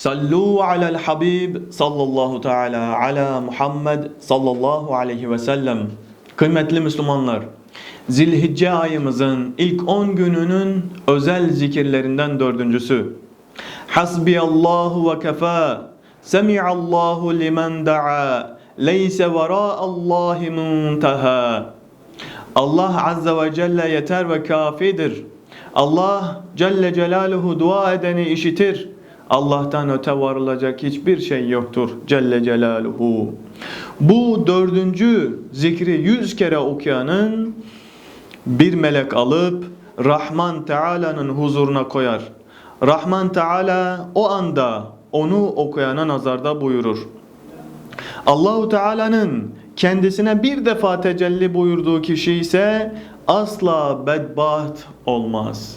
Sallu alel Habib sallallahu teala ala Muhammed sallallahu aleyhi ve sellem. Kıymetli Müslümanlar, Zilhicce ayımızın ilk 10 gününün özel zikirlerinden dördüncüsü. Hasbiyallahu ve kefa. Semi'allahu limen da'a. Leyse vera'allahi muntaha. Allah Azze ve Celle yeter ve kafidir. Allah Celle Celaluhu dua edeni işitir. Allah'tan öte varılacak hiçbir şey yoktur Celle Celaluhu. Bu dördüncü zikri yüz kere okuyanın bir melek alıp Rahman Teala'nın huzuruna koyar. Rahman Teala o anda onu okuyana nazarda buyurur. Allahu Teala'nın kendisine bir defa tecelli buyurduğu kişi ise asla bedbaht olmaz.